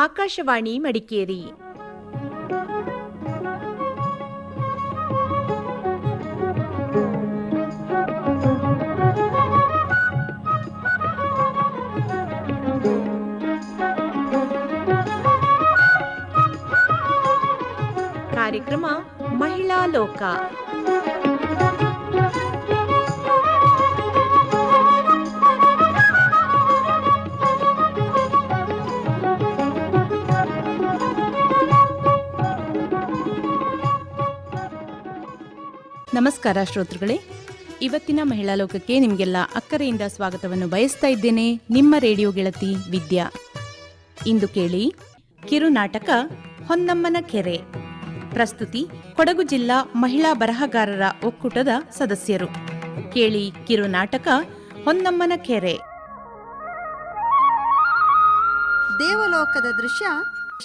ಆಕಾಶವಾಣಿ ಮಡಿಕೇರಿ ಕಾರ್ಯಕ್ರಮ ಮಹಿಳಾ ಲೋಕ ನಮಸ್ಕಾರ ಶ್ರೋತೃಗಳೇ. ಇವತ್ತಿನ ಮಹಿಳಾ ಲೋಕಕ್ಕೆ ನಿಮಗೆಲ್ಲ ಅಕ್ಕರೆಯಿಂದ ಸ್ವಾಗತವನ್ನು ಬಯಸ್ತಾ ಇದ್ದೇನೆ ನಿಮ್ಮ ರೇಡಿಯೋ ಗೆಳತಿ ವಿದ್ಯಾ. ಇಂದು ಕೇಳಿ, ಕಿರು ನಾಟಕ ಹೊನ್ನಮ್ಮನ ಕೆರೆ. ಪ್ರಸ್ತುತಿ, ಕೊಡಗು ಜಿಲ್ಲಾ ಮಹಿಳಾ ಬರಹಗಾರರ ಒಕ್ಕೂಟದ ಸದಸ್ಯರು. ಕೇಳಿ ಕಿರು ನಾಟಕ ಹೊನ್ನಮ್ಮನ ಕೆರೆ. ದೇವಲೋಕದ ದೃಶ್ಯ,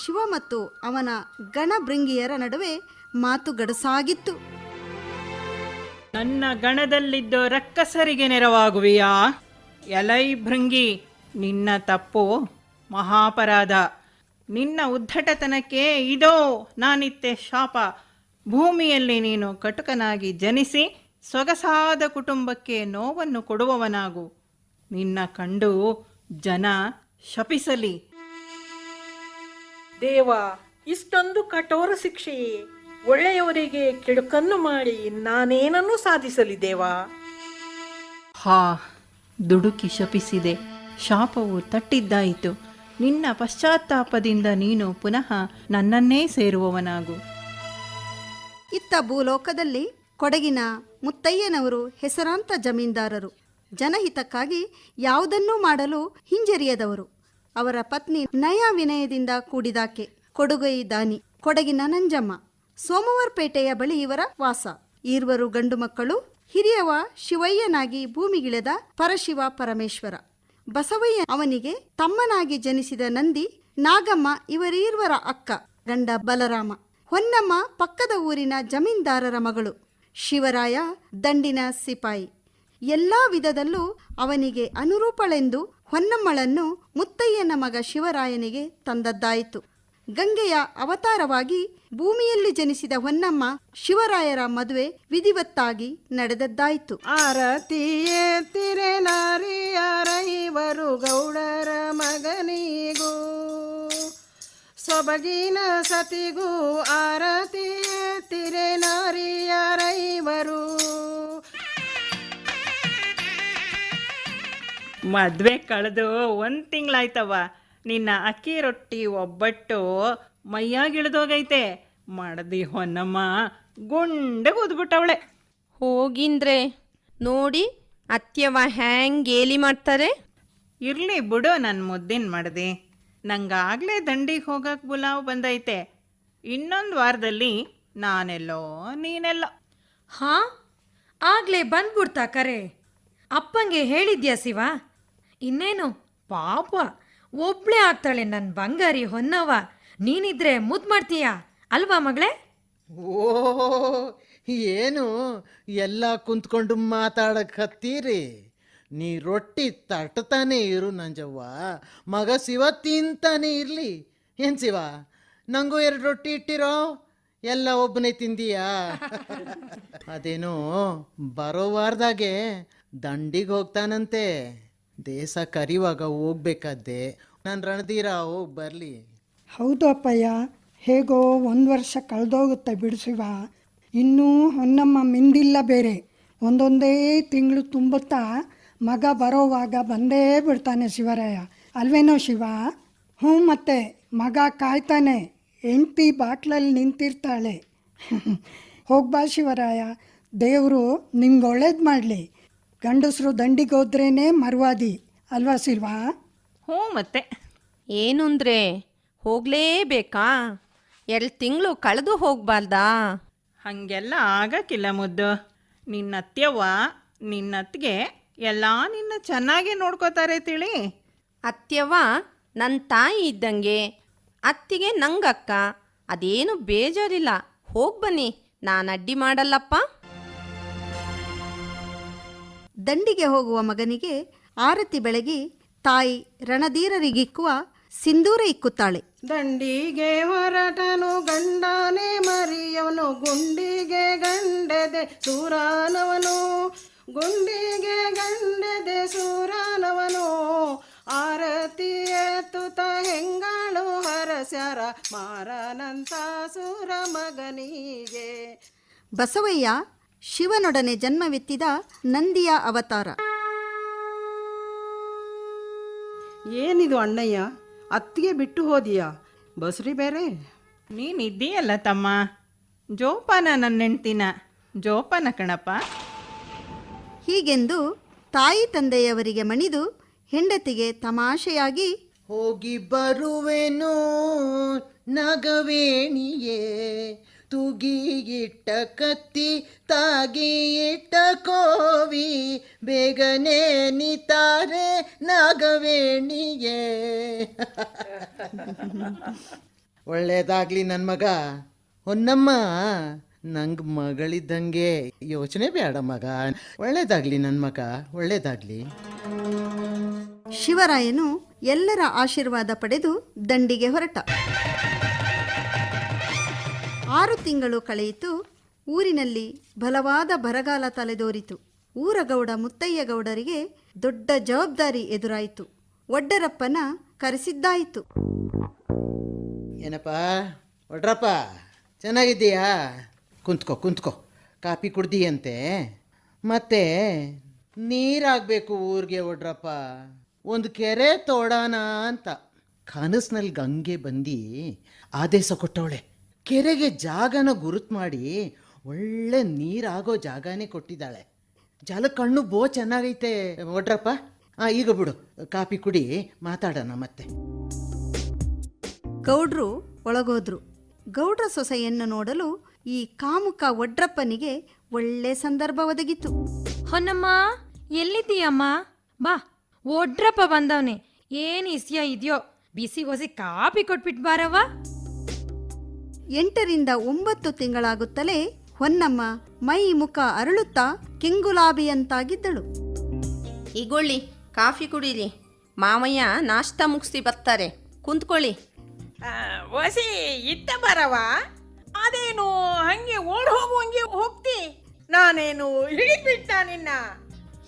ಶಿವ ಮತ್ತು ಅವನ ಗಣಭೃಂಗಿಯರ ನಡುವೆ ಮಾತು ಗಡಸಾಗಿತ್ತು ನನ್ನ ಗಣದಲ್ಲಿದ್ದು ರಕ್ಕಸರಿಗೆ ನೆರವಾಗುವೆಯಾ? ಎಲೈ ಭೃಂಗಿ, ನಿನ್ನ ತಪ್ಪು. ಮಹಾಪರಾಧ. ನಿನ್ನ ಉದ್ಧಟತನಕ್ಕೆ ಇದೋ ನಾನಿತ್ತೆ ಶಾಪ. ಭೂಮಿಯಲ್ಲಿ ನೀನು ಕಟುಕನಾಗಿ ಜನಿಸಿ ಸೊಗಸಾದ ಕುಟುಂಬಕ್ಕೆ ನೋವನ್ನು ಕೊಡುವವನಾಗು. ನಿನ್ನ ಕಂಡು ಜನ ಶಪಿಸಲಿ. ದೇವ, ಇಷ್ಟೊಂದು ಕಠೋರ ಶಿಕ್ಷೆಯೇ. ಒಳ್ಳೆಯವರಿಗೆ ಕೆಡುಕನ್ನು ಮಾಡಿ ನಾನೇನನ್ನು ಸಾಧಿಸಲಿದ್ದೇವಾ? ಹಾ ದುಡುಕಿ ಶಪಿಸಿದೆ. ಶಾಪವು ತಟ್ಟಿದ್ದಾಯಿತು. ನಿನ್ನ ಪಶ್ಚಾತ್ತಾಪದಿಂದ ನೀನು ಪುನಃ ನನ್ನನ್ನೇ ಸೇರುವವನಾಗು. ಇತ್ತ ಭೂಲೋಕದಲ್ಲಿ ಕೊಡಗಿನ ಮುತ್ತಯ್ಯನವರು ಹೆಸರಾಂತ ಜಮೀನ್ದಾರರು. ಜನಹಿತಕ್ಕಾಗಿ ಯಾವುದನ್ನೂ ಮಾಡಲು ಹಿಂಜರಿಯದವರು. ಅವರ ಪತ್ನಿ ನಯ ವಿನಯದಿಂದ ಕೂಡಿದಾಕೆ ಕೊಡುಗೈ ದಾನಿ ಕೊಡಗಿನ ನಂಜಮ್ಮ. ಸೋಮವಾರಪೇಟೆಯ ಬಳಿ ಇವರ ವಾಸ. ಈರ್ವರು ಗಂಡು ಮಕ್ಕಳು, ಹಿರಿಯವ ಶಿವಯ್ಯನಾಗಿ ಭೂಮಿಗಿಳೆದ ಪರಶಿವ ಪರಮೇಶ್ವರ. ಬಸವಯ್ಯ ಅವನಿಗೆ ತಮ್ಮನಾಗಿ ಜನಿಸಿದ ನಂದಿ, ನಾಗಮ್ಮ ಇವರೀರ್ವರ ಅಕ್ಕ, ಗಂಡ ಬಲರಾಮ. ಹೊನ್ನಮ್ಮ ಪಕ್ಕದ ಊರಿನ ಜಮೀನ್ದಾರರ ಮಗಳು, ಶಿವರಾಯ ದಂಡಿನ ಸಿಪಾಯಿ. ಎಲ್ಲಾ ವಿಧದಲ್ಲೂ ಅವನಿಗೆ ಅನುರೂಪಳೆಂದು ಹೊನ್ನಮ್ಮಳನ್ನು ಮುತ್ತಯ್ಯನ ಮಗ ಶಿವರಾಯನಿಗೆ ತಂದದ್ದಾಯಿತು. ಗಂಗೆಯ ಅವತಾರವಾಗಿ ಭೂಮಿಯಲ್ಲಿ ಜನಿಸಿದ ಹೊನ್ನಮ್ಮ ಶಿವರಾಯರ ಮದುವೆ ವಿಧಿವತ್ತಾಗಿ ನಡೆದದ್ದಾಯಿತು. ಆರತಿಯೇ ತಿರೆ ನಾರಿಯರೈವರು ಗೌಡರ ಮಗನಿಗೂ. ಸೊಬಗಿನ ಸತಿಗೂ ಆರತಿಯೇ ತಿರೆ ನಾರಿಯರೈವರು ಮದ್ವೆ ಕಳೆದು ಒಂದು ತಿಂಗಳಾಯ್ತವ ನಿನ್ನ ಅಕ್ಕಿ ರೊಟ್ಟಿ ಒಬ್ಬಟ್ಟು ಮೈಯಾಗಿಳಿದೋಗೈತೆ. ಮಾಡದಿ ಹೊನ್ನಮ್ಮ ಗುಂಡೆ ಉದ್ಬಿಟ್ಟವಳೆ ಹೋಗಿಂದ್ರೆ ನೋಡಿ ಅತ್ಯವ ಹ್ಯಾಂಗ್ ಗೇಲಿ ಮಾಡ್ತಾರೆ. ಇರ್ಲಿ ಬಿಡು ನನ್ನ ಮುದ್ದಿನ ಮಾಡದೆ. ನಂಗಾಗಲೇ ದಂಡಿಗೆ ಹೋಗಕ್ಕೆ ಬುಲಾವ್ ಬಂದೈತೆ. ಇನ್ನೊಂದು ವಾರದಲ್ಲಿ ನಾನೆಲ್ಲೋ ನೀನೆಲ್ಲೋ. ಹಾ ಆಗ್ಲೇ ಬಂದ್ಬಿಡ್ತಾ ಕರೆ. ಅಪ್ಪಂಗೆ ಹೇಳಿದ್ಯಾ ಶಿವ? ಇನ್ನೇನು? ಪಾಪ. ಒಬ್ಳೇ ಆಗ್ತಾಳೆ ನನ್ನ ಬಂಗಾರಿ ಹೊನ್ನವ ನೀನಿದ್ರೆ ಮುದ್ ಮಾಡ್ತೀಯಾ? ಅಲ್ವಾ ಮಗಳೇ? ಓ, ಏನು? ಎಲ್ಲ ಕುಂತ್ಕೊಂಡು ಮಾತಾಡಕ್ ಹತ್ತೀರಿ ನೀ ರೊಟ್ಟಿ ತಟ್ತಾನೆ ಇರು ನಂಜವ್ವ. ಮಗ ಶಿವ ತಿಂತಾನೆ ಇರಲಿ. ಏನು ಶಿವ? ನಂಗೂ ಎರಡು ರೊಟ್ಟಿ ಇಟ್ಟಿರೋ? ಎಲ್ಲ ಒಬ್ಬನೇ ತಿಂದೀಯಾ? ಅದೇನೋ ಬರೋ ವಾರದಾಗೆ ದಂಡಿಗೆ ಹೋಗ್ತಾನಂತೆ. ದೇಶ ಕರಿವಾಗ ಹೋಗ್ಬೇಕಾದ್ದೆ ನಾನು ರಣಧೀರ ಹೋಗಿ ಬರಲಿ. ಹೌದು ಅಪ್ಪಯ್ಯ, ಹೇಗೋ ಒಂದು ವರ್ಷ ಕಳೆದೋಗುತ್ತೆ ಬಿಡಿಸಿವ ಇನ್ನೂ ಹೊನ್ನಮ್ಮ ಮಿಂದಿಲ್ಲ ಬೇರೆ. ಒಂದೊಂದೇ ತಿಂಗಳು ತುಂಬುತ್ತಾ ಮಗ ಬರೋವಾಗ ಬಂದೇ ಬಿಡ್ತಾನೆ ಶಿವರಾಯ. ಅಲ್ವೇನೋ ಶಿವ? ಹ್ಞೂ ಮತ್ತೆ, ಮಗ ಕಾಯ್ತಾನೆ. ಹೆಂಡ್ತಿ ಬಾಟ್ಲಲ್ಲಿ ನಿಂತಿರ್ತಾಳೆ. ಹೋಗ್ಬಾ ಶಿವರಾಯ, ದೇವರು ನಿಮ್ಗೆ ಒಳ್ಳೇದು ಮಾಡಲಿ. ಗಂಡಸರು ದಂಡಿಗೋದ್ರೇನೆ ಹೋದ್ರೇ ಮರ್ವಾದಿ ಅಲ್ವಾ ಸಿಲ್ವಾ? ಹ್ಞೂ ಮತ್ತೆ. ಏನು ಅಂದ್ರೆ ಹೋಗ್ಲೇಬೇಕಾ? ಎರಡು ತಿಂಗಳು ಕಳೆದು ಹೋಗ್ಬಾರ್ದಾ? ಹಾಗೆಲ್ಲ ಆಗಕ್ಕಿಲ್ಲ ಮುದ್ದು. ನಿನ್ನ ನಿನ್ನತ್ತಿಗೆ ನಿನ್ನ ಅತ್ತಿಗೆ ಎಲ್ಲ ನಿನ್ನ ಚೆನ್ನಾಗಿ ನೋಡ್ಕೋತಾರೆ ತಿಳಿ. ಅತ್ಯವ್ವ ನನ್ನ ತಾಯಿ ಇದ್ದಂಗೆ ಅತ್ತಿಗೆ ನಂಗಕ್ಕ ಅದೇನು ಬೇಜಾರಿಲ್ಲ. ಹೋಗಿ ಬನ್ನಿ ನಾನು ಅಡ್ಡಿ ಮಾಡಲ್ಲಪ್ಪ. ದಂಡಿಗೆ ಹೋಗುವ ಮಗನಿಗೆ ಆರತಿ ಬೆಳಗಿ ತಾಯಿ ರಣಧೀರರಿಗಿಕ್ಕುವ ಸಿಂಧೂರ ಇಕ್ಕುತ್ತಾಳೆ. ದಂಡಿಗೆ ಹೊರಟನು ಗಂಡಾನೆ ಮರಿಯವನು ಗುಂಡಿಗೆ ಗಂಡೆದೆ ಸೂರಾನವನು ಗುಂಡಿಗೆ ಗಂಡೆದೆ ಸೂರಾನವನು. ಆರತಿ ಹೆಂಗಳು ಹೆಂಗಾಳು ಹರಸ್ಯಾರ ಮಾರನಂತ ಸೂರ ಮಗನಿಗೆ. ಬಸವಯ್ಯ ಶಿವನೊಡನೆ ಜನ್ಮವೆತ್ತಿದ ನಂದಿಯ ಅವತಾರ. ಏನಿದು ಅಣ್ಣಯ್ಯ? ಅತ್ತಿಗೆ ಬಿಟ್ಟು ಹೋದಿಯಾ? ಬಸ್ರಿ ಬೇರೆ? ನೀನಿದ್ದೀಯಲ್ಲ ತಮ್ಮ. ಜೋಪಾನ ನನ್ನ ಹೆಂಡ್ತಿನ. ಜೋಪಾನ ಕಣಪ್ಪ. ಹೀಗೆಂದು ತಾಯಿ ತಂದೆಯವರಿಗೆ ಮಣಿದು ಹೆಂಡತಿಗೆ ತಮಾಷೆಯಾಗಿ ಹೋಗಿ ಬರುವೆನು ನಗವೇಣಿಯೇ. ತುಗಿ ಇಟ್ಟ ಕತ್ತಿ ತಾಗಿ ಇಟ್ಟ ಕೋವಿ, ಬೇಗನೆ ನಿತಾರೆ ನಾಗವೇಣಿಗೆ ಒಳ್ಳೇದಾಗ್ಲಿ ನನ್ನ ಮಗ. ಹೊನ್ನಮ್ಮ, ನಂಗೆ ಮಗಳಿದ್ದಂಗೆ ಯೋಚನೆ ಬೇಡ ಮಗ. ಒಳ್ಳೇದಾಗ್ಲಿ ನನ್ನ ಮಗ, ಒಳ್ಳೇದಾಗ್ಲಿ. ಶಿವರಾಯನು ಎಲ್ಲರ ಆಶೀರ್ವಾದ ಪಡೆದು ದಂಡಿಗೆ ಹೊರಟ. ಆರು ತಿಂಗಳು ಕಳೆಯಿತು, ಊರಿನಲ್ಲಿ ಬಲವಾದ ಬರಗಾಲ ತಲೆದೋರಿತು. ಊರಗೌಡ ಮುತ್ತಯ್ಯಗೌಡರಿಗೆ ದೊಡ್ಡ ಜವಾಬ್ದಾರಿ ಎದುರಾಯಿತು. ಒಡ್ಡರಪ್ಪನ ಕರೆಸಿದ್ದಾಯಿತು. ಏನಪ್ಪ? ಒಡ್ರಪ್ಪ ಚೆನ್ನಾಗಿದ್ದೀಯಾ? ಕುಂತ್ಕೋ ಕುಂತ್ಕೋ. ಕಾಪಿ ಕುಡ್ದೀಯಂತೆ. ಮತ್ತೆ ನೀರಾಗಬೇಕು ಊರಿಗೆ ಒಡ್ರಪ್ಪ ಒಂದು ಕೆರೆ ತೋಡಣ ಅಂತ. ಕನಸಿನಲ್ಲಿ ಗಂಗೆ ಬಂದು ಆದೇಶ ಕೊಟ್ಟವಳೆ. ಕೆರೆಗೆ ಜಾಗನ ಗುರುತು ಮಾಡಿ ಒಳ್ಳೆ ನೀರಾಗೋ ಜಾಗನೇ ಕೊಟ್ಟಿದ್ದಾಳೆ. ಜಾಲ ಕಣ್ಣು ಬೋ ಚೆನ್ನಾಗೈತೆ ಒಡ್ರಪ್ಪ ಆ ಈಗ ಬಿಡು ಕಾಪಿ ಕುಡಿ ಮಾತಾಡೋಣ ಮತ್ತೆ. ಗೌಡ್ರು ಒಳಗೋದ್ರು. ಗೌಡ್ರ ಸೊಸೆಯನ್ನು ನೋಡಲು ಈ ಕಾಮುಕ ಒಡ್ರಪ್ಪನಿಗೆ ಒಳ್ಳೆ ಸಂದರ್ಭ ಒದಗಿತು ಹೊನ್ನಮ್ಮ ಎಲ್ಲಿದ್ದೀಯಮ್ಮ? ಬಾ ಒಡ್ರಪ್ಪ ಬಂದವನೆ. ಏನು ಇಸ್ಯ ಇದೆಯೋ? ಬಿಸಿ ಹೊಸಿ ಕಾಪಿ ಕೊಟ್ಬಿಟ್ ಬಾರವ್ವ. ಎಂಟರಿಂದ ಒಂಬತ್ತು ತಿಂಗಳಾಗುತ್ತಲೇ ಹೊನ್ನಮ್ಮ ಮೈ ಮುಖ ಅರಳುತ್ತಾ ಕೆಂಗುಲಾಬಿಯಂತಾಗಿದ್ದಳು. ಈಗೊಳ್ಳಿ ಕಾಫಿ ಕುಡೀರಿ. ಮಾವಯ್ಯ ನಾಷ್ಟ ಮುಗಿಸಿ ಬರ್ತಾರೆ. ಕುಂತ್ಕೊಳ್ಳಿ. ವಸಿ ಇತ್ತ ಬರವ? ಅದೇನು ಹಂಗೆ ಓಡ್ ಹೋಗುವಂಗೆ ಹೋಗ್ತಿ? ನಾನೇನು ಹಿಡಿದ್ಬಿಟ್ಟ ನಿನ್ನ?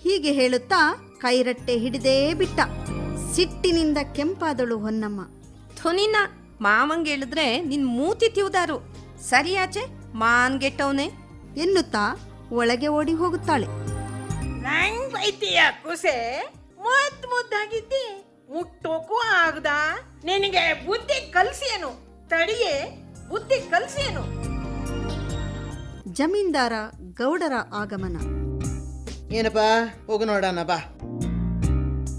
ಹೀಗೆ ಹೇಳುತ್ತಾ ಕೈರಟ್ಟೆ ಹಿಡಿದೇ ಬಿಟ್ಟ. ಸಿಟ್ಟಿನಿಂದ ಕೆಂಪಾದಳು ಹೊನ್ನಮ್ಮ. ಥುನಿನ ಮಾವಂಗೆ ಹೇಳಿದ್ರೆ ನಿನ್ ಮೂತಿ ತಿವ್ದಾರು. ಸರಿಯಾಚೆ ಮಾನ್ಗೆಟ್ಟವನೆ ಎನ್ನುತ್ತಾ ಒಳಗೆ ಓಡಿ ಹೋಗುತ್ತಾಳೆ. ನಂಗ್ ಬೈತೀಯ ಕುಸೆ? ಮುದ್ ಮುದ್ದಾಗಿದ್ದಿ. ಮುಟ್ಟೋಕು ಆಗದ? ನಿನಗೆ ಬುದ್ಧಿ ಕಲ್ಸೇನು ತಡಿಯೇ ಬುದ್ಧಿ ಕಲ್ಸೇನು ಜಮೀನ್ದಾರ ಗೌಡರ ಆಗಮನ. ಏನಪ್ಪ? ಹೋಗು ನೋಡೋಣ ಬಾ.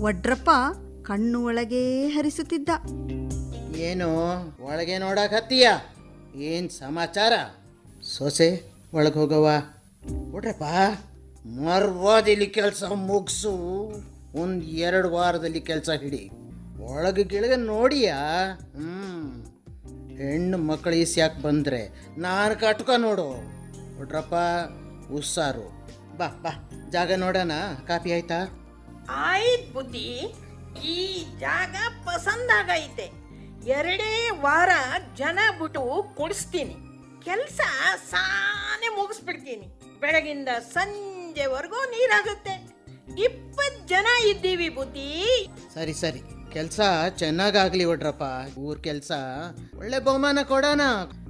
ಒಡ್ರಪ್ಪ ಕಣ್ಣು ಒಳಗೇ ಹರಿಸುತ್ತಿದ್ದ. ಏನು ಒಳಗೆ ನೋಡಕತ್ತೀಯ ಏನು ಸಮಾಚಾರ? ಸೊಸೆ ಒಳಗೆ ಹೋಗವ ಕೊಡ್ರಪ್ಪ ಮರ್ವಾದಿಲಿ ಕೆಲಸ ಮುಗಿಸು. ಒಂದು ಎರಡು ವಾರದಲ್ಲಿ ಕೆಲಸ ಹಿಡಿ. ಒಳಗೆ ಗಿಳಗೆ ನೋಡಿಯಾ? ಹ್ಞೂ ಹೆಣ್ಣು ಮಕ್ಕಳು ಯಾಕೆ ಬಂದರೆ ನಾನು ಕಟ್ಕೊ ನೋಡು. ಕೊಟ್ರಪ್ಪ ಹುಸ್ಸಾರು ಬಾ ಬಾ, ಜಾಗ ನೋಡೋಣ. ಕಾಫಿ ಆಯ್ತಾ? ಆಯ್ತು ಬುದ್ಧಿ. ಈ ಜಾಗ ಪಸಂದಾಗೈತೆ ಎರಡೇ ವಾರ ಜನ ಬಿಟ್ಟು ಕೊಡಿಸ್ತೀನಿ. ಕೆಲಸ ಸಾನೆ ಮುಗಿಸ್ಬಿಡ್ತೀನಿ. ಬೆಳಗಿಂದ ಸಂಜೆವರೆಗೂ ನೀರಾಗುತ್ತೆ. ಇಪ್ಪತ್ತು ಜನ ಇದ್ದೀವಿ ಬುದ್ಧಿ. ಸರಿ ಸರಿ. ಕೆಲಸ ಚೆನ್ನಾಗಾಗ್ಲಿ ಒಡ್ರಪ್ಪ. ಊರ್ ಕೆಲಸ ಒಳ್ಳೆ ಬಹುಮಾನ ಕೊಡೋಣ.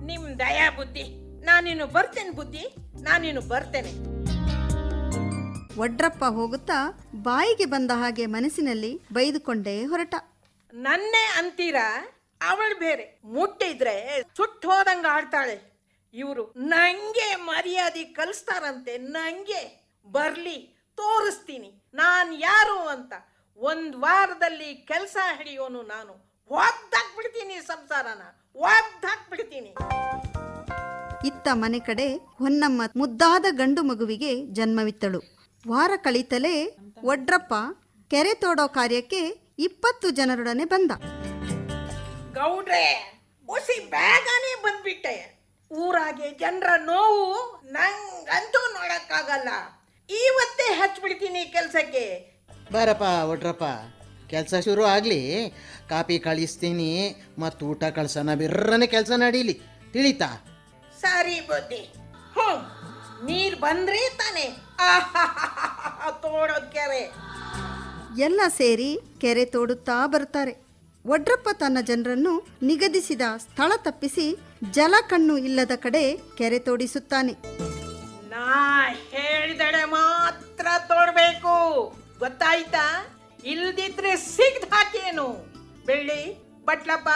ನಿಮ್ ದಯಾ ಬುದ್ಧಿ. ನಾನಿನ್ನು ಬರ್ತೇನೆ ಬುದ್ಧಿ. ನಾನಿನ್ನು ಬರ್ತೇನೆ. ಒಡ್ರಪ್ಪ ಹೋಗುತ್ತಾ ಬಾಯಿಗೆ ಬಂದ ಹಾಗೆ ಮನಸ್ಸಿನಲ್ಲಿ ಬೈದುಕೊಂಡೇ ಹೊರಟ. ನನ್ನೇ ಅಂತೀರಾ? ಅವಳು ಬೇರೆ. ಮುಟ್ಟಿದ್ರೆ ಸುಟ್ಟು ಹೋದಂಗ ಆಡ್ತಾಳೆ. ಇವರು ನಂಗೆ ಮರ್ಯಾದೆ ಕಲಿಸ್ತಾರಂತೆ, ನಂಗೆ ಬರ್ಲಿ, ತೋರಿಸ್ತೀನಿ, ನಾನ್ ಯಾರು ಅಂತ. ಒಂದು ವಾರದಲ್ಲಿ ಕೆಲಸ ಹಿಡಿಯೋನು ನಾನು. ಒದ್ದಾಕ್ಬಿಡ್ತೀನಿ ಸಂಸಾರನ, ಒದ್ದಾಕ್ಬಿಡ್ತೀನಿ. ಇತ್ತ ಮನೆ ಕಡೆ ಹೊನ್ನಮ್ಮ ಮುದ್ದಾದ ಗಂಡು ಮಗುವಿಗೆ ಜನ್ಮವಿತ್ತಳು. ವಾರ ಕಳೀತಲೇ ಒಡ್ರಪ್ಪ ಕೆರೆ ತೋಡೋ ಕಾರ್ಯಕ್ಕೆ ಇಪ್ಪತ್ತು ಜನರೊಡನೆ ಬಂದ. ಗೌಡ್ರೆ ಒಸಿ ಬೇಗನೆ ಬಂದ್ಬಿಟ್ಟೆ. ಊರಾಗೆ ಜನರ ನೋವು ನಂಗಂತೂ ನೋಡಕ್ಕಾಗಲ್ಲ. ಇವತ್ತೇ ಹಚ್ಬಿಡ್ತೀನಿ ಕೆಲ್ಸಕ್ಕೆ. ಬರಪ್ಪ ಒಡ್ರಪ್ಪ ಕೆಲಸ ಶುರು ಆಗಲಿ. ಕಾಪಿ ಕಳಿಸ್ತೀನಿ ಮತ್ತು ಊಟ ಕಳ್ಸೋಣ ಬಿರ್ರನೆ ಕೆಲಸ ನಡೀಲಿ. ತಿಳಿತಾ? ಸರಿ ಬುದ್ಧಿ. ಹ್ಞೂ ನೀರು ಬಂದ್ರೆ ತಾನೆ. ತೋಡೋದ್ ಕೆರೆ. ಎಲ್ಲ ಸೇರಿ ಕೆರೆ ತೋಡುತ್ತಾ ಬರ್ತಾರೆ ಒಡ್ರಪ್ಪ ತನ್ನ ಜನರನ್ನು ನಿಗದಿಸಿದ ಸ್ಥಳ ತಪ್ಪಿಸಿ ಜಲ ಕಣ್ಣು ಇಲ್ಲದ ಕಡೆ ಕೆರೆ ತೋಡಿಸುತ್ತಾನೆ. ನಾ ಹೇಳಿದಡೆ ಮಾತ್ರ ತೋಡ್ಬೇಕು. ಗೊತ್ತಾಯ್ತಾ? ಇಲ್ದಿದ್ರೆ ಸಿಗ್ದ ಹಾಕೇನು? ಬೆಳ್ಳಿ ಬಟ್ಲಪ್ಪ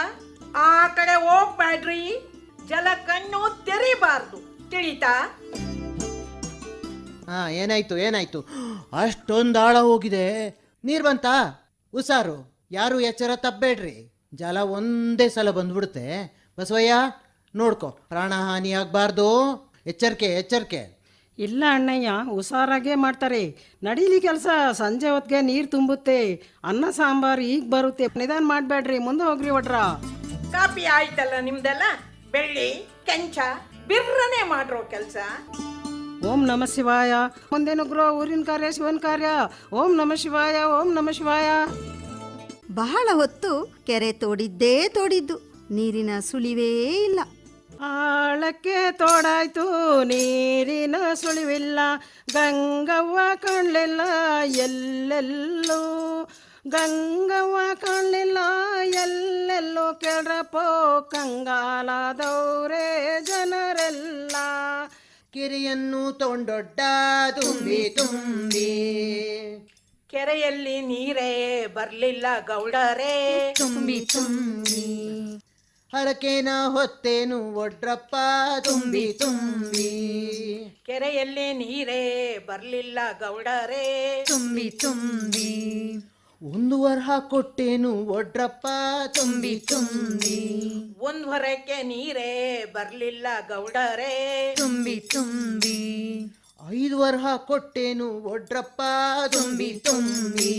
ಆ ಕಡೆ ಹೋಗ್ಬ್ಯಾಡ್ರಿ. ಜಲ ಕಣ್ಣು ತೆರಿಬಾರ್ದು. ತಿಳಿತಾ? ಹಾ ಏನಾಯ್ತು ಏನಾಯ್ತು? ಅಷ್ಟೊಂದು ಆಳ ಹೋಗಿದೆ. ನೀರ್ ಬಂತಾ? ಉಸಾರು ಯಾರು ಎಚ್ಚರ? ತಪ್ಪಬೇಡ್ರಿ ಜಲ ಒಂದೇ ಸಲ ಬಂದ್ಬಿಡುತ್ತೆ. ಬಸವಯ್ಯ ನೋಡ್ಕೊ. ಪ್ರಾಣಹಾನಿ ಆಗಬಾರ್ದು. ಎಚ್ಚರಿಕೆ ಎಚ್ಚರಿಕೆ. ಇಲ್ಲ ಅಣ್ಣಯ್ಯ ಹುಷಾರಾಗೇ ಮಾಡ್ತಾರೆ. ನಡೀಲಿ ಕೆಲಸ ಸಂಜೆ ಹೊತ್ತಿಗೆ ನೀರು ತುಂಬುತ್ತೆ. ಅನ್ನ ಸಾಂಬಾರು ಈಗ ಬರುತ್ತೆ. ನಿಧಾನ ಮಾಡಬೇಡ್ರಿ ಮುಂದೆ ಹೋಗ್ರಿ ಒಡ್ರ ಕಾಪಿ ಆಯ್ತಲ್ಲ ನಿಮ್ದೆಲ್ಲ? ಬೆಳ್ಳಿ ಕೆಂಚ ಬಿರ್ರನೆ ಮಾಡ್ರೋ ಕೆಲಸ? ಓಂ ನಮ ಶಿವಾಯ. ಒಂದೇನು ಗ್ರೋ ಊರಿನ ಕಾರ್ಯ ಶಿವನ ಕಾರ್ಯ. ಓಂ ನಮ ಶಿವಾಯ ಓಂ ನಮ ಶಿವಾಯ. ಬಹಳ ಹೊತ್ತು ಕೆರೆ ತೋಡಿದ್ದೇ ತೋಡಿದ್ದು. ನೀರಿನ ಸುಳಿವೇ ಇಲ್ಲ. ಆಳಕ್ಕೆ ತೋಡಾಯ್ತು, ನೀರಿನ ಸುಳಿವಿಲ್ಲ. ಗಂಗವ್ವ ಕಾಣಲಿಲ್ಲ ಎಲ್ಲೆಲ್ಲೋ. ಗಂಗವ್ವ ಕಾಣಲಿಲ್ಲ ಎಲ್ಲೆಲ್ಲೋ ಕೆಳಪೋ ಕಂಗಾಲಾದವ್ರೆ ಜನರೆಲ್ಲ. ಕಿರಿಯನ್ನು ತೊಂಡೊಡ್ಡ, ತುಂಬಿ ತುಂಬಿ. ಕೆರೆಯಲ್ಲಿ ನೀರೇ ಬರ್ಲಿಲ್ಲ ಗೌಡರೇ. ತುಂಬಿ ತುಂಬಿ. ಹರಕೇನ ಹೊತ್ತೇನು ಒಡ್ರಪ್ಪ ತುಂಬಿ ತುಂಬಿ ಕೆರೆಯಲ್ಲಿ ನೀರೇ ಬರ್ಲಿಲ್ಲ ಗೌಡರೇ. ತುಂಬಿ ತುಂಬಿ. ಒಂದು ವರಹ ಕೊಟ್ಟೇನು ಒಡ್ರಪ್ಪ ತುಂಬಿ ತುಂಬಿ. ಒಂದ್ ಹೊರಕ್ಕೆ ನೀರೇ ಬರ್ಲಿಲ್ಲ ಗೌಡರೇ. ತುಂಬಿ ತುಂಬಿ. ಐದು ವರಹ ಕೊಟ್ಟೇನು ಒಡ್ರಪ್ಪ ತುಂಬಿ ತುಂಬಿ.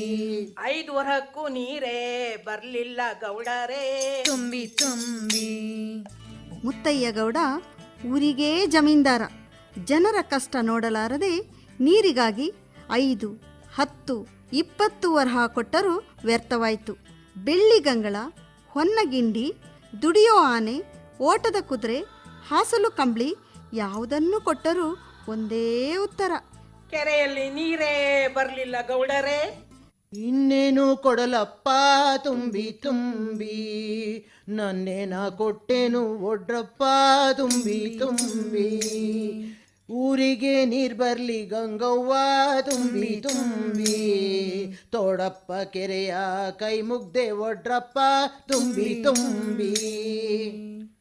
ಐದು ವರ್ಹಕ್ಕೂ ನೀರೇ ಬರ್ಲಿಲ್ಲ ಗೌಡರೇ. ತುಂಬಿ ತುಂಬಿ. ಮುತ್ತಯ್ಯ ಗೌಡ ಊರಿಗೇ ಜಮೀನ್ದಾರ. ಜನರ ಕಷ್ಟ ನೋಡಲಾರದೆ ನೀರಿಗಾಗಿ ಐದು ಹತ್ತು ಇಪ್ಪತ್ತು ವರಹ ಕೊಟ್ಟರೂ ವ್ಯರ್ಥವಾಯಿತು. ಬೆಳ್ಳಿಗಂಗಳ ಹೊನ್ನಗಿಂಡಿ ದುಡಿಯೋ ಆನೆ ಓಟದ ಕುದುರೆ ಹಾಸಲು ಕಂಬಳಿ ಯಾವುದನ್ನು ಕೊಟ್ಟರೂ ಒಂದೇ ಉತ್ತರ. ಕೆರೆಯಲ್ಲಿ ನೀರೇ ಬರಲಿಲ್ಲ ಗೌಡರೇ. ಇನ್ನೇನು ಕೊಡಲಪ್ಪ ತುಂಬಿ ತುಂಬಿ. ನನ್ನೇನ ಕೊಟ್ಟೇನು ಒಡ್ರಪ್ಪ ತುಂಬಿ ತುಂಬಿ. ಊರಿಗೆ ನೀರ್ ಬರ್ಲಿ ಗಂಗವ್ವ ತುಂಬಿ ತುಂಬಿ. ತೋಡಪ್ಪ ಕೆರೆಯ ಕೈ ಮುಗ್ದೆ ಒಡ್ರಪ್ಪ ತುಂಬಿ ತುಂಬಿ.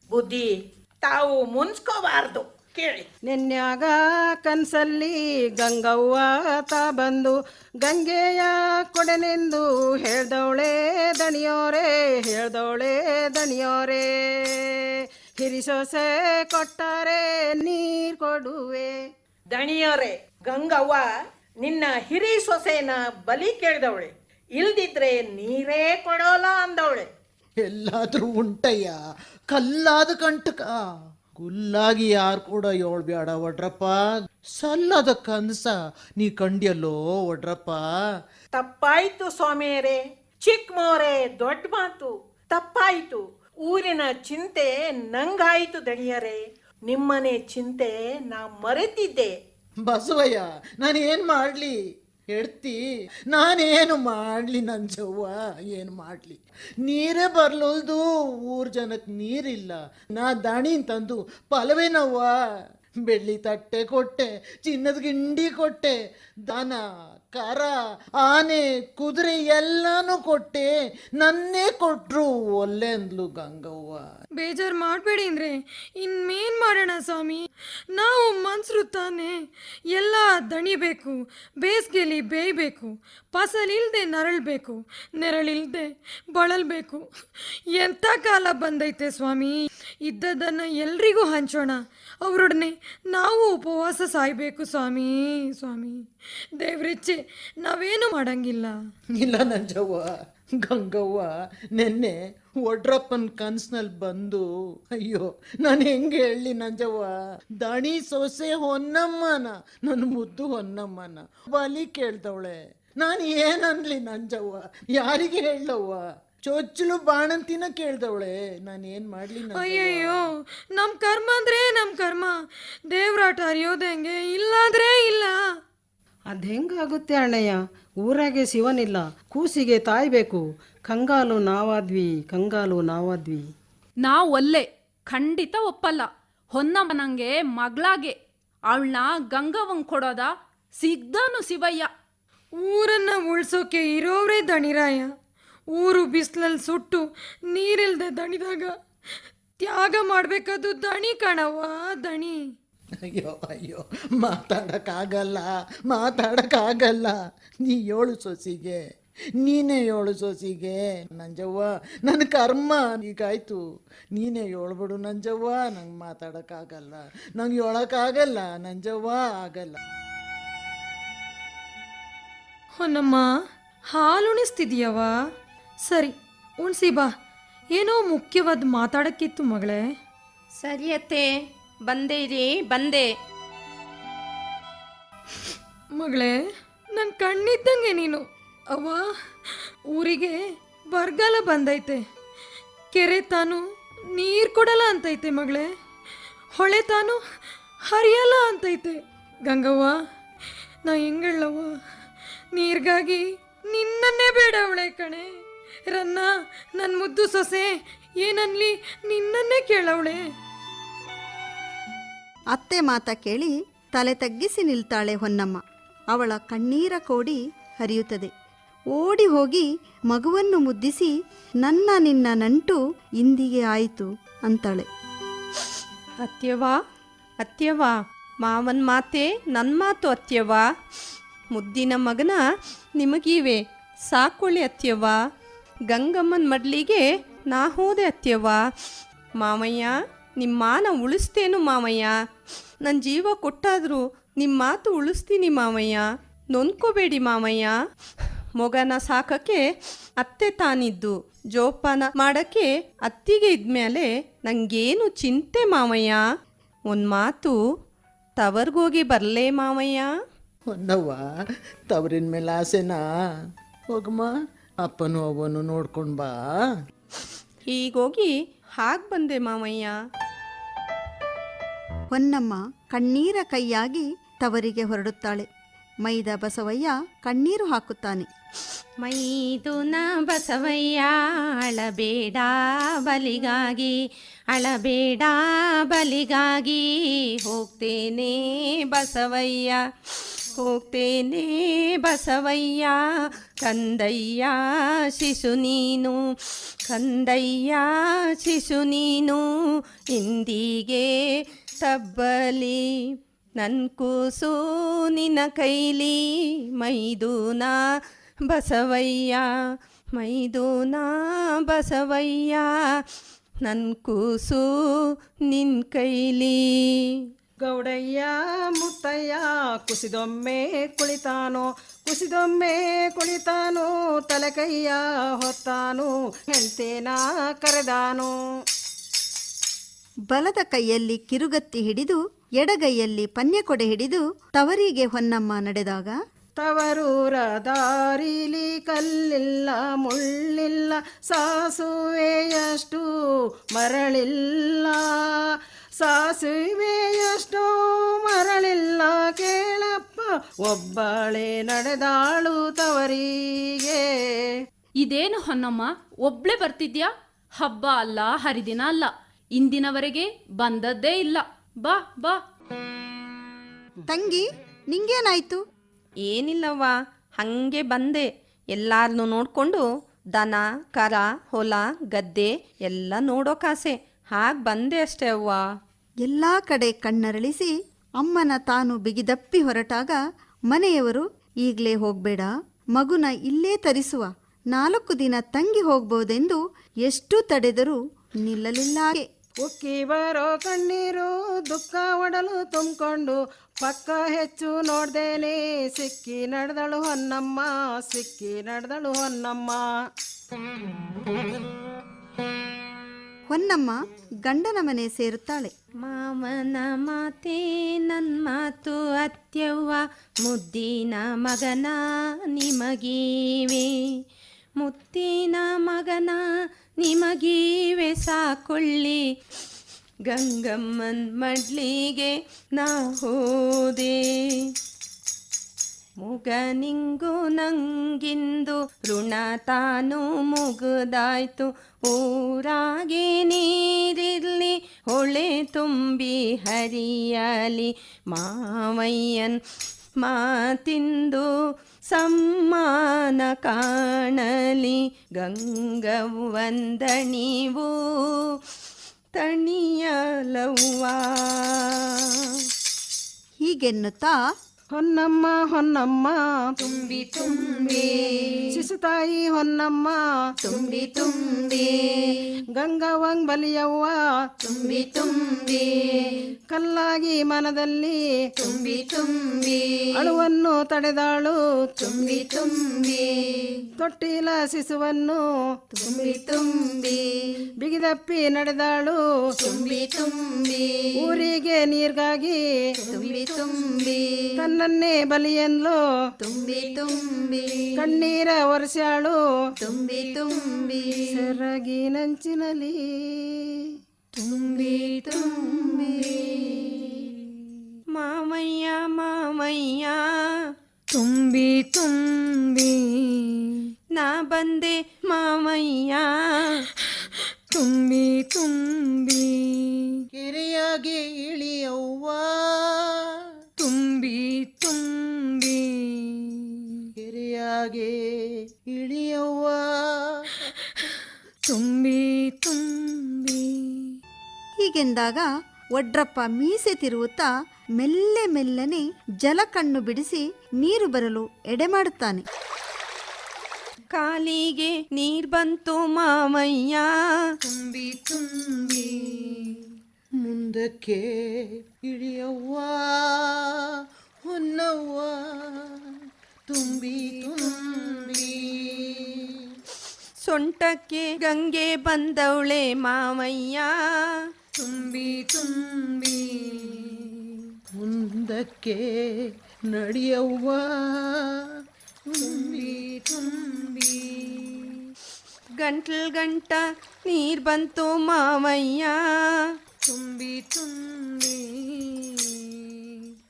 ಬುದ್ಧಿ ತಾವು ಮುನ್ಸ್ಕೋಬಾರ್ದು. ಕೇಳಿ. ನಿನ್ಯಾಗ ಕನ್ಸಲ್ಲಿ ಗಂಗವ್ವ ತ ಬಂದು ಗಂಗೆಯ ಕೊಡನೆಂದು ಹೇಳ್ದವಳೆ ದಣಿಯೋರೆ ಹೇಳ್ದವಳೆ ದಣಿಯೋರೆ ಹಿರಿಸೊಸೆ ಕೊಟ್ಟರೆ ನೀರ್ ಕೊಡುವೆ. ದಣಿಯೋರೆ ಗಂಗವ್ವ ನಿನ್ನ ಹಿರಿ ಸೊಸೆನ ಬಲಿ ಕೇಳ್ದವಳೆ ಇಲ್ದಿದ್ರೆ ನೀರೇ ಕೊಡೋಲ್ಲ ಅಂದವಳೆ. ಎಲ್ಲಾದ್ರೂ ಉಂಟಯ್ಯ ಕಲ್ಲಾದ ಕಂಟಕ. ಗುಲ್ಲಾಗಿ ಯಾರು ಕೂಡ ಏಳ್ಬ್ಯಾಡ ಒಡ್ರಪ್ಪ ಸಲ್ಲದ ಕನ್ಸ ನೀ ಕಂಡ್ಯಲ್ಲೋ ಒಡ್ರಪ್ಪ ತಪ್ಪಾಯ್ತು ಸ್ವಾಮಿಯರೇ ಚಿಕ್ಕ ಮೋರೆ ದೊಡ್ಡ ಮಾತು. ತಪ್ಪಾಯ್ತು. ಊರಿನ ಚಿಂತೆ ನಂಗಾಯ್ತು ದಣಿಯರೇ. ನಿಮ್ಮನೆ ಚಿಂತೆ ನಾ ಮರೆತಿದ್ದೆ. ಬಸವಯ್ಯ ನಾನು ಏನ್ ಮಾಡ್ಲಿ? ಹೇಳ್ತಿ, ನಾನೇನು ಮಾಡಲಿ ನನ್ನ ಜವ್ವ? ಏನು ಮಾಡಲಿ? ನೀರೇ ಬರ್ಲೋದು ಊರ್ ಜನಕ್ಕೆ ನೀರಿಲ್ಲ. ನಾ ದಾಣಿ ತಂದು ಪಲವೇನವ್ವ. ಬೆಳ್ಳಿ ತಟ್ಟೆ ಕೊಟ್ಟೆ, ಚಿನ್ನದ ಗಿಂಡಿ ಕೊಟ್ಟೆ, ದನ ಕರ, ಆನೆ, ಕುದುರೆ ಎಲ್ಲಾನು ಕೊಟ್ಟೆ. ನನ್ನೇ ಕೊಟ್ರು ಒಲ್ಲೆ ಅಂದ್ಲು ಗಂಗವ್ವ. ಬೇಜಾರು ಮಾಡಬೇಡಿ ಅಂದ್ರೆ ಇನ್ನೇನು ಮಾಡೋಣ ಸ್ವಾಮಿ? ನಾವು ಮನ್ಸರು ತಾನೆ, ಎಲ್ಲ ದಣಿಬೇಕು, ಬೇಸಿಗೆಲಿ ಬೇಯಬೇಕು, ಫಸಲಿಲ್ದೆ ನರಳಬೇಕು, ನೆರಳಿಲ್ದೆ ಬಳಲ್ಬೇಕು. ಎಂಥ ಕಾಲ ಬಂದೈತೆ ಸ್ವಾಮಿ? ಇದ್ದದನ್ನು ಎಲ್ರಿಗೂ ಹಂಚೋಣ. ಅವರೊಡನೆ ನಾವು ಉಪವಾಸ ಸಾಯ್ಬೇಕು ಸ್ವಾಮಿ ಸ್ವಾಮಿ. ದೇವ್ರಿಚ್ಛೆ ನಾವೇನು ಮಾಡಂಗಿಲ್ಲ. ಇಲ್ಲ ನಂಜವ್ವ ಗಂಗವ್ವ ನೆನ್ನೆ ಒಡ್ರಪ್ಪನ ಕನ್ಸ್ನಲ್ಲಿ ಬಂದು ಅಯ್ಯೋ ನಾನು ಹೆಂಗೆ ಹೇಳಿ ನಂಜವ್ವ ದಣಿ ಸೊಸೆ ಹೊನ್ನಮ್ಮನ ನನ್ನ ಮುದ್ದು ಹೊನ್ನಮ್ಮನ ಬಲಿ ಕೇಳ್ದವಳೆ. ನಾನು ಏನನ್ಲಿ ನಂಜವ್ವ ಯಾರಿಗೆ ಹೇಳ್ದವ್ವ ಚೊಚ್ಚಲು ಬಾಣಂತಿನ ಕೇಳ್ದವಳೆ. ನಾನು ಏನು ಮಾಡಲಿ ಅಯ್ಯಯ್ಯೋ ನಮ್ಮ ಕರ್ಮ ಅಂದ್ರೆ ನಮ್ಮ ಕರ್ಮ. ದೇವ್ರಾಟ ಅರಿಯೋದು ಹೆಂಗೆ? ಇಲ್ಲಾಂದ್ರೆ ಇಲ್ಲ. ಅದು ಹೆಂಗಾಗುತ್ತೆ ಅಣ್ಣಯ್ಯ? ಊರಾಗೆ ಶಿವನಿಲ್ಲ. ಕೂಸಿಗೆ ತಾಯಿ ಬೇಕು ಕಂಗಾಲು ನಾವಾದ್ವಿ ಕಂಗಾಲು ನಾವಾದ್ವಿ. ನಾವು ಒಲ್ಲೆ. ಖಂಡಿತ ಒಪ್ಪಲ್ಲ. ಹೊನ್ನಮ್ಮನಂಗೆ ಮಗಳಾಗೆ ಅವಳನ್ನ ಗಂಗವಂಗ್ ಕೊಡೋದ ಸಿಗ್ದಾನು ಶಿವಯ್ಯ. ಊರನ್ನ ಉಳ್ಸೋಕೆ ಇರೋವ್ರೇ ದಣಿರಾಯ. ಊರು ಬಿಸಿಲಲ್ಲಿ ಸುಟ್ಟು ನೀರಿಲ್ದೆ ದಣಿದಾಗ. ತ್ಯಾಗ ಮಾಡಬೇಕದು ದಣಿ ಕಣವ್ವ ದಣಿ. ಅಯ್ಯೋ ಅಯ್ಯೋ ಮಾತಾಡೋಕ್ಕಾಗಲ್ಲ ಮಾತಾಡೋಕ್ಕಾಗಲ್ಲ. ನೀ ಏಳು ಸೊಸಿಗೆ ನೀನೇ ಏಳು ಸೊಸಿಗೆ. ನಂಜವ್ವ ನನ್ನ ಕರ್ಮ ಈಗಾಯ್ತು ನೀನೇ ಹೇಳ್ಬಿಡು ನಂಜವ್ವ ನಂಗೆ ಮಾತಾಡೋಕ್ಕಾಗಲ್ಲ. ನಂಗೆ ಹೇಳೋಕ್ಕಾಗಲ್ಲ ನಂಜವ್ವ ಆಗಲ್ಲ. ಹೊನ್ನಮ್ಮ ಹಾಲು ಉಣಿಸ್ತಿದೀಯವ್ವ? ಸರಿ ಉಣ್ಸಿ ಬಾ. ಏನೋ ಮುಖ್ಯವಾದ ಮಾತಾಡಕ್ಕಿತ್ತು ಮಗಳೇ. ಸರಿಯತ್ತೆ ಬಂದೆ ರೀ ಬಂದೆ. ಮಗಳೇ ನನ್ನ ಕಣ್ಣಿದ್ದಂಗೆ ನೀನು. ಅವ್ವ, ಊರಿಗೆ ಬರಗಾಲ ಬಂದೈತೆ. ಕೆರೆ ತಾನು ನೀರು ಕೊಡಲ್ಲ ಅಂತೈತೆ ಮಗಳೇ. ಹೊಳೆ ತಾನು ಹರಿಯಲ್ಲ ಅಂತೈತೆ. ಗಂಗವ್ವ, ನಾ ಹೆಂಗಳವ್ವ ನೀರಿಗಾಗಿ ನಿನ್ನನ್ನೇ ಬೇಡವಳೆ ಕಣೆ. ರನ್ನ ನನ್ನ ಮುದ್ದು ಸೊಸೆ, ಏನನ್ಲಿ ನಿನ್ನನ್ನೇ ಕೇಳವಳೆ ಅತ್ತೆ ಮಾತ ಕೇಳಿ ತಲೆ ತಗ್ಗಿಸಿ ನಿಲ್ತಾಳೆ ಹೊನ್ನಮ್ಮ. ಅವಳ ಕಣ್ಣೀರ ಕೋಡಿ ಹರಿಯುತ್ತದೆ. ಓಡಿ ಹೋಗಿ ಮಗುವನ್ನು ಮುದ್ದಿಸಿ, ನನ್ನ ನಿನ್ನ ನಂಟು ಇಂದಿಗೆ ಆಯಿತು ಅಂತಾಳೆ. ಅತ್ಯವಾ ಅತ್ಯವಾ ಮಾವನ್ ಮಾತೆ ನನ್ನ ಮಾತು ಅತ್ಯವಾ ಮುದ್ದಿನ ಮಗನ ನಿಮಗೀವೆ. ಸಾಕೊಳ್ಳಿ ಅತ್ಯವಾ ಗಂಗಮ್ಮನ ಮಡ್ಲಿಗೆ ನಾ ಹೋದೆ ಅತ್ಯವಾ ಮಾಮಯ್ಯ ನಿಮ್ಮ ಮಾನ ಉಳಿಸ್ತೇನು ಮಾಮಯ್ಯ ನನ್ನ ಜೀವ ಕೊಟ್ಟಾದರೂ ನಿಮ್ಮ ಮಾತು ಉಳಿಸ್ತೀನಿ ಮಾಮಯ್ಯ ನೊಂದ್ಕೋಬೇಡಿ ಮಾಮಯ್ಯ ಮೊಗನ ಸಾಕಕ್ಕೆ ಅತ್ತೆ ತಾನಿದ್ದು. ಜೋಪಾನ ಮಾಡಕ್ಕೆ ಅತ್ತಿಗೆ ಇದ್ಮೇಲೆ ನಂಗೇನು ಚಿಂತೆ ಮಾಮಯ್ಯ ಒಂದು ಮಾತು ತವರ್ಗೋಗಿ ಬರಲೇ ಮಾಮಯ್ಯ ಒಂದವ್ವ ತವರಿನ ಮೇಲೆ ಆಸೆನಾ? ಹೋಗಮ್ಮ ಅಪ್ಪನು ಅವನು ನೋಡ್ಕೊಂಡು ಬಾ. ಹೀಗೋಗಿ ಹಾಗೆ ಬಂದೆ ಮಾಮಯ್ಯ ಹೊನ್ನಮ್ಮ ಕಣ್ಣೀರ ಕೈಯಾಗಿ ತವರಿಗೆ ಹೊರಡುತ್ತಾಳೆ. ಮೈದ ಬಸವಯ್ಯ ಕಣ್ಣೀರು ಹಾಕುತ್ತಾನೆ. ಮೈದುನ ಬಸವಯ್ಯ, ಅಳಬೇಡ ಬಲಿಗಾಗಿ ಅಳಬೇಡ ಬಲಿಗಾಗಿ, ಹೋಗ್ತೇನೆ ಬಸವಯ್ಯ ಹೋಗ್ತೇನೆ ಬಸವಯ್ಯ, ಕಂದಯ್ಯ ಶಿಶು ನೀನು, ಕಂದಯ್ಯ ಶಿಶು ನೀನು, ಇಂದಿಗೆ ತಬ್ಬಲಿ ನನ್ ಕೂಸು ನಿನ್ನ ಕೈಲಿ, ಮೈದೂನ ಬಸವಯ್ಯ ಮೈದೂನ ಬಸವಯ್ಯ, ನನ್ ಕೂಸು ನಿನ್ ಕೈಲಿ. ಗೌಡಯ್ಯ ಮುತ್ತಯ್ಯ ಕುಸಿದೊಮ್ಮೆ ಕುಳಿತಾನೋ ಕುಸಿದೊಮ್ಮೆ ಕುಳಿತಾನೋ ತಲೆ ಕೈಯ ಹೊತ್ತಾನು ಕರೆದಾನೋ ಕರೆದಾನು. ಬಲದ ಕೈಯಲ್ಲಿ ಕಿರುಗತ್ತಿ ಹಿಡಿದು ಎಡಗೈಯಲ್ಲಿ ಪನ್ಯಕೊಡೆ ಹಿಡಿದು ತವರಿಗೆ ಹೊನ್ನಮ್ಮ ನಡೆದಾಗ ತವರೂರ ದಾರಿಲಿ ಕಲ್ಲಿಲ್ಲ ಮುಳ್ಳಿಲ್ಲ ಸಾಸುವೆಯಷ್ಟು ಮರಳಿಲ್ಲ. ಸಾಸುವೆಯಷ್ಟು ಮರಳಿಲ್ಲ ಕೇಳಪ್ಪ ಒಬ್ಬಳೆ ನಡೆದಾಳು ತವರಿಗೆ. ಇದೇನು ಹೊನ್ನಮ್ಮ ಒಬ್ಳೆ ಬರ್ತಿದ್ಯಾ? ಹಬ್ಬ ಅಲ್ಲ ಹರಿದಿನ ಅಲ್ಲ. ಇಂದಿನವರೆಗೆ ಬಂದದ್ದೇ ಇಲ್ಲ. ಬಾ ಬಾ. ತಂಗಿ ನಿಂಗೇನಾಯ್ತು? ಏನಿಲ್ಲವ್ವ ಹಂಗೆ ಬಂದೆ. ಎಲ್ಲಾರನ್ನೂ ನೋಡ್ಕೊಂಡು ದನ ಕರ ಹೊಲ ಗದ್ದೆ ಎಲ್ಲ ನೋಡೋಕಾಸೆ ಹಾಗೆ ಬಂದೆ ಅಷ್ಟೇ ಅವ್ವ. ಎಲ್ಲಾ ಕಡೆ ಕಣ್ಣರಳಿಸಿ ಅಮ್ಮನ ತಾನು ಬಿಗಿದಪ್ಪಿ ಹೊರಟಾಗ ಮನೆಯವರು ಈಗಲೇ ಹೋಗ್ಬೇಡ ಮಗುನ ಇಲ್ಲೇ ತರಿಸುವ. ನಾಲ್ಕು ದಿನ ತಂಗಿ ಹೋಗ್ಬೋದೆಂದು ಎಷ್ಟು ತಡೆದರೂ ನಿಲ್ಲಲಿಲ್ಲ ಉಕ್ಕಿ ಬರೋ ಕಣ್ಣೀರು ದುಃಖ ಒಡಲು ತುಂಬಿಕೊಂಡು ಪಕ್ಕ ಹೆಚ್ಚು ನೋಡ್ದೇನೆ. ಸಿಕ್ಕಿ ನಡೆದಳು ಹೊನ್ನಮ್ಮ ಸಿಕ್ಕಿ ನಡೆದಳು ಹೊನ್ನಮ್ಮ. ಹೊನ್ನಮ್ಮ ಗಂಡನ ಮನೆ ಸೇರುತ್ತಾಳೆ. ಮಾಮನ ಮಾತೆ ನನ್ನ ಮಾತು ಅತ್ಯವ್ವ ಮುದ್ದಿನ ಮಗನ ನಿಮಗೀವೆ. ಮುತ್ತಿನ ಮಗನ ನಿಮಗೀವೆ ಸಾಕೊಳ್ಳಿ. ಗಂಗಮ್ಮನ್ ಮಡ್ಲಿಗೆ ನಾ ಹೋದೆ. ಮುಗನಿಂಗು ನಂಗಿಂದು ಋಣ ತಾನು ಮುಗುದಾಯ್ತು. ಊರಾಗೆ ನೀರಿರ್ಲಿ ಹೊಳೆ ತುಂಬಿ ಹರಿಯಲಿ. ಮಾವಯ್ಯನ್ ಮಾತಿಂದು ಸಮ್ಮಾನ ಕಾಣಲಿ ಗಂಗವಂದಣಿವು ತಣಿಯಲವ್ವಾ. ಹೀಗೆನ್ನುತ್ತಾ ಹೊನ್ನಮ್ಮ ಹೊನ್ನಮ್ಮ ತುಂಬಿ ತುಂಬಿ. ಶಿಶುತಾಯಿ ಹೊನ್ನಮ್ಮ ತುಂಬಿ ತುಂಬಿ. ಗಂಗವಂಗ್ ಬಲಿಯವ್ವ ತುಂಬಿ ತುಂಬಿ. ಕಲ್ಲಾಗಿ ಮನದಲ್ಲಿ ತುಂಬಿ ತುಂಬಿ. ಅಳುವನ್ನು ತಡೆದಾಳು ತುಂಬಿ ತುಂಬಿ. ತೊಟ್ಟಿಲ ಶಿಶುವನ್ನು ತುಂಬಿ ತುಂಬಿ. ಬಿಗಿದಪ್ಪಿ ನಡೆದಾಳು ತುಂಬಿ ತುಂಬಿ. ಊರಿಗೆ ನೀರ್ಗಾಗಿ ತುಂಬಿ ತುಂಬಿ. ತನ್ನನ್ನೇ ಬಲಿಯೆಂದ್ಲು. ತುಂಬಿ ತುಂಬಿ. ಕಣ್ಣೀರ ವರ್ಷಾಳು ತುಂಬಿ ತುಂಬಿ. ಸೆರಗಿನಂಚಿನಲಿ ತುಂಬಿ ತುಂಬಿ. ಮಾಮಯ್ಯ ಮಾಮಯ್ಯ ತುಂಬಿ ತುಂಬಿ. ನಾ ಬಂದೆ ಮಾಮಯ್ಯ ತುಂಬಿ ತುಂಬಿ. ಕೆರೆಯಾಗಿ ಇಳಿಯವ್ವ. ಕೆರೆಯಾಗೆ ಇಳಿಯವ್ವ. ತುಂಬಿ ತುಂಬಿ. ಹೀಗೆಂದಾಗ ಒಡ್ರಪ್ಪ ಮೀಸೆ ತಿರುವುತ್ತಾ ಮೆಲ್ಲೆ ಮೆಲ್ಲನೆ ಜಲಕಣ್ಣು ಬಿಡಿಸಿ ನೀರು ಬರಲು ಎಡೆ ಮಾಡುತ್ತಾನೆ. ಕಾಲಿಗೆ ನೀರ್ ಬಂತು ಮಾಮಯ್ಯ ತುಂಬಿ ತುಂಬಿ. ಮುಂದಕ್ಕೆ ಇಳಿಯವ್ವ ಹೊನ್ನವ್ವ. ತುಂಬಿ ತುಂಬಿ ಸೊಂಟಕ್ಕೆ ಗಂಗೆ ಬಂದವಳೆ ಮಾಮಯ್ಯ ತುಂಬಿ ತುಂಬಿ ಮುಂದಕ್ಕೆ ನಡೆಯವ್ವ ತುಂಬಿ ತುಂಬಿ ಗಂಟ್ಲ್ ಗಂಟ ನೀರ್ ಬಂತು ಮಾಮಯ್ಯ ತುಂಬಿ ತುಂಬಿ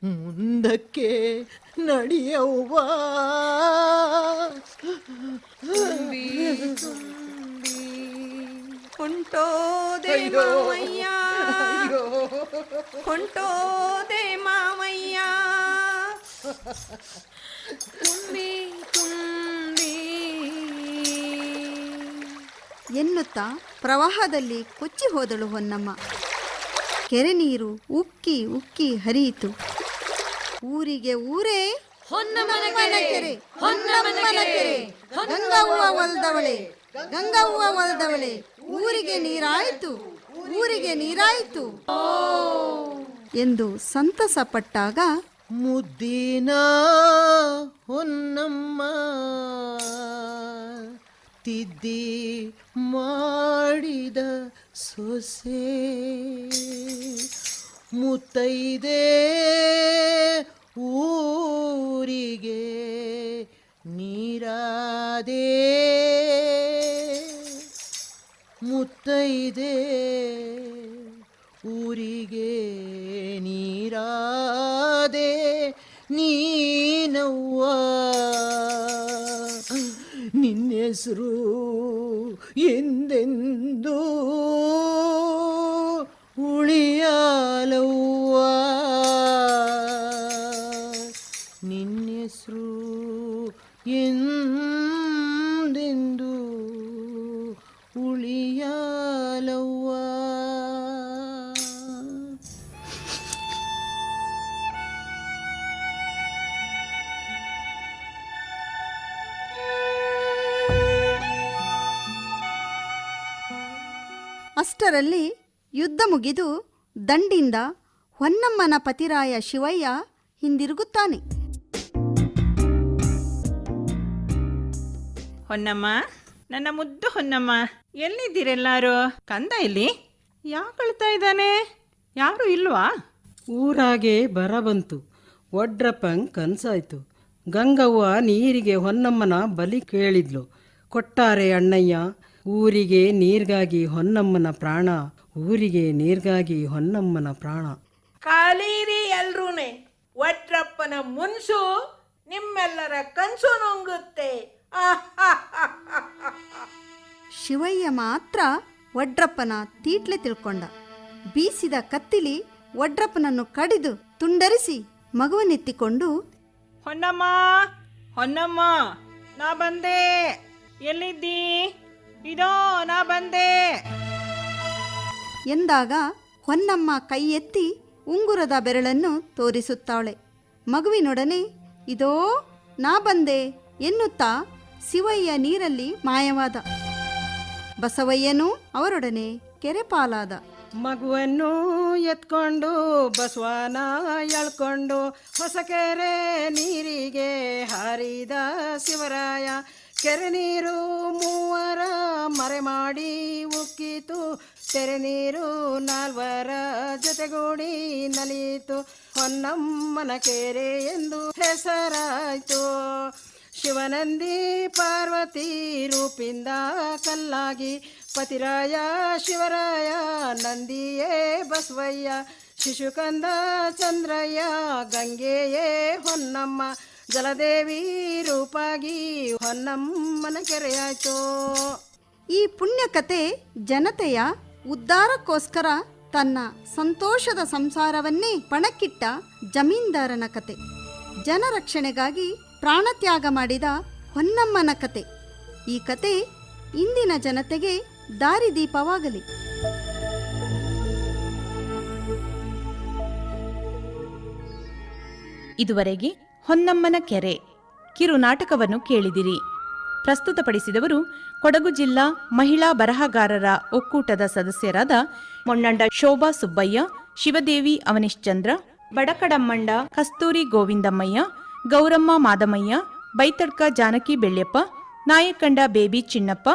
ಮುಂದಕ್ಕೆ ನಡೆಯವ್ವ? ತುಂಬಿ ತುಂಬಿ. ಹೊಂಟೋದೆ ಮಾಮಯ್ಯ ಹೊಂಟೋದೆ ಮಾಮಯ್ಯ ತುಂಬಿ ತುಂಬಿ. ಎನ್ನುತ್ತಾ ಪ್ರವಾಹದಲ್ಲಿ ಕೊಚ್ಚಿ ಹೋದಳು ಹೊನ್ನಮ್ಮ. ಕೆರೆ ನೀರು ಉಕ್ಕಿ ಉಕ್ಕಿ ಹರಿಯಿತು. ಊರಿಗೆ ಊರೇ ಕೆರೆ ಗಂಗವ್ವ ಒಲ್ದವಳೆ ಗಂಗವ್ವ ಒಲ್ದವಳೆ ಊರಿಗೆ ನೀರಾಯಿತು ಊರಿಗೆ ನೀರಾಯಿತು. ಎಂದು ಸಂತಸ ಪಟ್ಟಾಗ ಮುದ್ದಿನ ಹೊನ್ನಮ್ಮ ತಿದ್ದಿ ಮಾಡಿದ ಸೊಸೆ. ಮುತ್ತೈದೆ ಊರಿಗೆ ನೀರಾದೆ. ಮುತ್ತೈದೆ ಊರಿಗೆ ನೀರಾದೆ ನೀನವ್ವ. ನಿನ್ನೆಸರು ಎಂದೆಂದೂ ಉಳಿಯಾಲವ್ವ ನಿನ್ನೆಸರು ಎಂದೆಂದು ಉಳಿಯಾಲವ್ವ. ಅಷ್ಟರಲ್ಲಿ ಯುದ್ಧ ಮುಗಿದು ದಂಡಿಂದ ಹೊನ್ನಮ್ಮನ ಪತಿರಾಯ ಶಿವಯ್ಯ ಹಿಂದಿರುಗುತ್ತಾನೆ. ಹೊನ್ನಮ್ಮ ನನ್ನ ಮುದ್ದು ಹೊನ್ನಮ್ಮ ಎಲ್ಲಿದ್ದೀರೆಲ್ಲಾರು ಕಂದ ಇಲ್ಲಿ? ಯಾಕೆ ಅಳ್ತಾ ಇದ್ದಾನೆ? ಯಾರು ಇಲ್ವಾ? ಊರಾಗೆ ಬರ ಬಂತು ಒಡ್ರಪ್ಪಂಗ್ ಕನ್ಸಾಯ್ತು. ಗಂಗವ್ವ ನೀರಿಗೆ ಹೊನ್ನಮ್ಮನ ಬಲಿ ಕೇಳಿದ್ಲು. ಕೊಟ್ಟಾರೆ ಅಣ್ಣಯ್ಯ ಊರಿಗೆ ನೀರ್ಗಾಗಿ ಹೊನ್ನಮ್ಮನ ಪ್ರಾಣ. ಊರಿಗೆ ನೀರ್ಗಾಗಿ ಹೊನ್ನಮ್ಮನ ಪ್ರಾಣ. ಕಾಲೀರಿ ಎಲ್ರೂನೆ ಒಟ್ರಪ್ಪನ ಮುನ್ಸು ನಿಮ್ಮೆಲ್ಲರ ಕನ್ಸು ನುಂಗುತ್ತೆ. ಶಿವಯ್ಯ ಮಾತ್ರ ಒಡ್ರಪ್ಪನ ತೀಟ್ಲೆ ತಿಳ್ಕೊಂಡ. ಬೀಸಿದ ಕತ್ತಿಲಿ ಒಡ್ರಪ್ಪನನ್ನು ಕಡಿದು ತುಂಡರಿಸಿ ಮಗುವನ್ನೆತ್ತಿಕೊಂಡು ಹೊನ್ನಮ್ಮ ಹೊನ್ನಮ್ಮ ನಾ ಬಂದೆ. ಎಲ್ಲಿದ್ದೀ? ಇದೋ ನಾ ಬಂದೆ. ಎಂದಾಗ ಹೊನ್ನಮ್ಮ ಕೈ ಎತ್ತಿ ಉಂಗುರದ ಬೆರಳನ್ನು ತೋರಿಸುತ್ತಾಳೆ. ಮಗುವಿನೊಡನೆ, ಇದೋ, ನಾ ಬಂದೆ ಎನ್ನುತ್ತಾ ಶಿವಯ್ಯ ನೀರಲ್ಲಿ ಮಾಯವಾದ. ಬಸವಯ್ಯನೂ ಅವರೊಡನೆ ಕೆರೆಪಾಲಾದ. ಮಗುವನ್ನು ಎತ್ಕೊಂಡು, ಬಸವನ ಎಳ್ಕೊಂಡು ಹೊಸಕೆರೆ ನೀರಿಗೆ ಹಾರಿದ ಶಿವರಾಯ. ಕೆರೆ ನೀರು ಮೂವರ ಮರೆ ಮಾಡಿ ಉಕ್ಕಿತು. ತೆರೆ ನೀರು ನಾಲ್ವರ ಜೊತೆಗೂಡಿ ನಲಿಯಿತು. ಹೊನ್ನಮ್ಮನ ಕೆರೆ ಎಂದು ಹೆಸರಾಯಿತು. ಶಿವನಂದಿ ಪಾರ್ವತಿ ರೂಪಿಂದ ಕಲ್ಲಾಗಿ ಪತಿರಾಯ ಶಿವರಾಯ ನಂದಿಯೇ ಬಸವಯ್ಯ. ಶಿಶುಕಂದ ಚಂದ್ರಯ್ಯ ಗಂಗೆಯೇ ಹೊನ್ನಮ್ಮ. ಜಲದೇವಿ ರೂಪಾಗಿ ಹೊನ್ನಮ್ಮನ ಕೆರೆಯಾಯ್ತು ಈ ಪುಣ್ಯಕತೆ ಜನತೆಯ ಉದ್ಧಾರಕ್ಕೋಸ್ಕರ ತನ್ನ ಸಂತೋಷದ ಸಂಸಾರವನ್ನೇ ಪಣಕ್ಕಿಟ್ಟ ಜಮೀನ್ದಾರನ ಕತೆ. ಜನರಕ್ಷಣೆಗಾಗಿ ಪ್ರಾಣತ್ಯಾಗ ಮಾಡಿದ ಹೊನ್ನಮ್ಮನ ಕತೆ. ಈ ಕತೆ ಇಂದಿನ ಜನತೆಗೆ ದಾರಿದೀಪವಾಗಲಿ ಇದುವರೆಗೆ ಹೊನ್ನಮ್ಮನ ಕೆರೆ. ಕಿರು ನಾಟಕವನ್ನು ಕೇಳಿದಿರಿ. ಪ್ರಸ್ತುತಪಡಿಸಿದವರು ಕೊಡಗು ಜಿಲ್ಲಾ ಮಹಿಳಾ ಬರಹಗಾರರ ಒಕ್ಕೂಟದ ಸದಸ್ಯರಾದ ಮೊಣ್ಣಂಡ ಶೋಭಾ ಸುಬ್ಬಯ್ಯ, ಶಿವದೇವಿ ಅವನಿಶ್ಚಂದ್ರ, ಬಡಕಡಮ್ಮಂಡ ಕಸ್ತೂರಿ ಗೋವಿಂದಮ್ಮಯ್ಯ, ಗೌರಮ್ಮ ಮಾದಮಯ್ಯ ಬೈತಡ್ಕ ಜಾನಕಿ ಬೆಳ್ಯಪ್ಪ, ನಾಯಕಂಡ ಬೇಬಿ ಚಿನ್ನಪ್ಪ,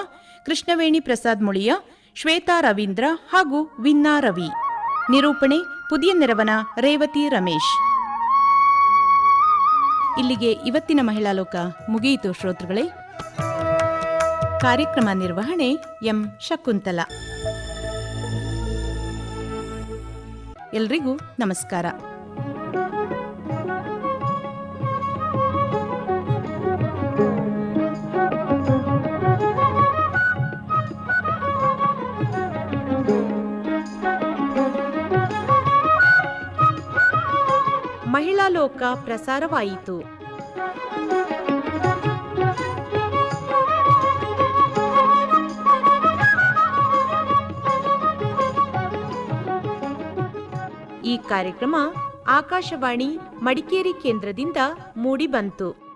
ಕೃಷ್ಣವೇಣಿ ಪ್ರಸಾದ್ ಮುಳಿಯ, ಶ್ವೇತಾ ರವೀಂದ್ರ ಹಾಗೂ ವಿನ್ನಾ ರವಿ. ನಿರೂಪಣೆ ಪುದಿಯ ನೆರವನ ರೇವತಿ ರಮೇಶ್. ಇಲ್ಲಿಗೆ ಇವತ್ತಿನ ಮಹಿಳಾ ಲೋಕ ಮುಗಿಯಿತು ಶ್ರೋತೃಗಳೇ. ಕಾರ್ಯಕ್ರಮ ನಿರ್ವಹಣೆ ಎಂ. ಶಕುಂತಲ. ಎಲ್ರಿಗೂ ನಮಸ್ಕಾರ. ಮಹಿಳಾ ಲೋಕ ಪ್ರಸಾರವಾಯಿತು. ಈ ಕಾರ್ಯಕ್ರಮ ಆಕಾಶವಾಣಿ ಮಡಿಕೇರಿ ಕೇಂದ್ರದಿಂದ ಮೂಡಿಬಂತು.